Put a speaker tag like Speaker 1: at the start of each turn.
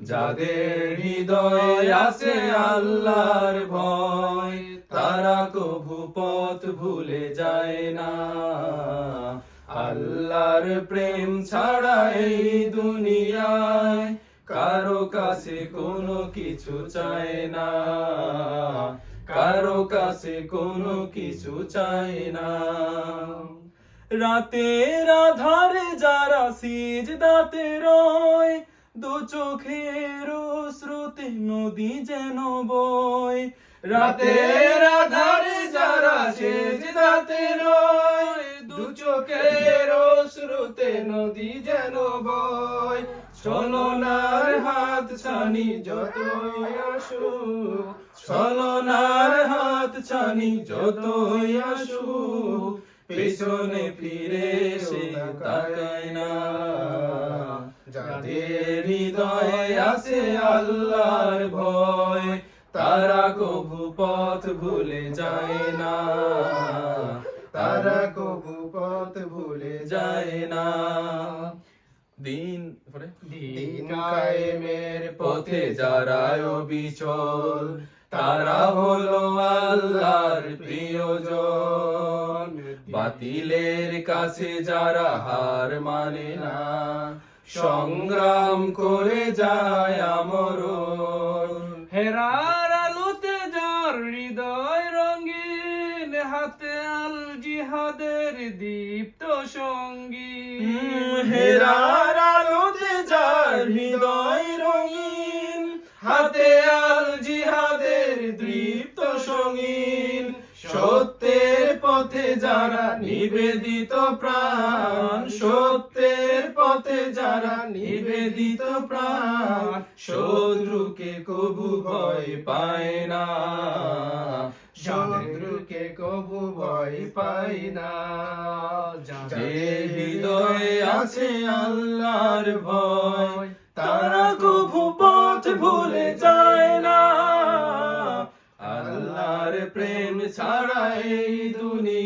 Speaker 1: যাদের হৃদয়ে আছে আল্লাহর ভয়, তারা কভু পথ ভুলে যায় না। আল্লাহর প্রেম ছাড়া এই দুনিয়ায় কারও কাছে কোনো কিছু চায় না। কারও কাছে কোনো কিছু চায় না। রাতের আধারে যারা সিজ দাতে রয় দু চোখের স্রোতে নদী যেন বয়। রাতের আধারে যারা সেজ দাতে রয়, দু চোখের স্রোতে নদী যেন বয়। চলনার হাত ছানি যতই আসুক চলনার হাত ছানি যতই আসুক, পেছনে ফিরে সে তাকায় না। হৃদয়ে আছে আল্লাহর ভয়, তারা কভু পথ ভুলে যায় না। তারা কভু পথ ভুলে যায় না। দিন দিন কায়েমের পথে যারা অবিচল, তারা হলো আল্লাহর প্রিয়জন। বাতিলের কাছে যারা হার মানে না সংগ্রাম করে যায় আমরণ।
Speaker 2: হেরার আলোতে যার হৃদয় রঙিন হাতে আল জিহাদের দীপ্ত সঙ্গী
Speaker 1: হেরার আলোতে যার হৃদয় রঙিন হাতে আল জিহাদের দীপ্ত পথে যারা নিবেদিত প্রাণ সত্যের পথে যারা নিবেদিত প্রাণ শত্রুকে কবু ভয় পায় না। শত্রুকে কবু ভয় পায় না। যে হৃদয়ে আছে আল্লাহর ভয় তারা কভু পথ ভুলে যায় না। আল্লাহর প্রেম ছাড়া এই দুনিয়ায় কারও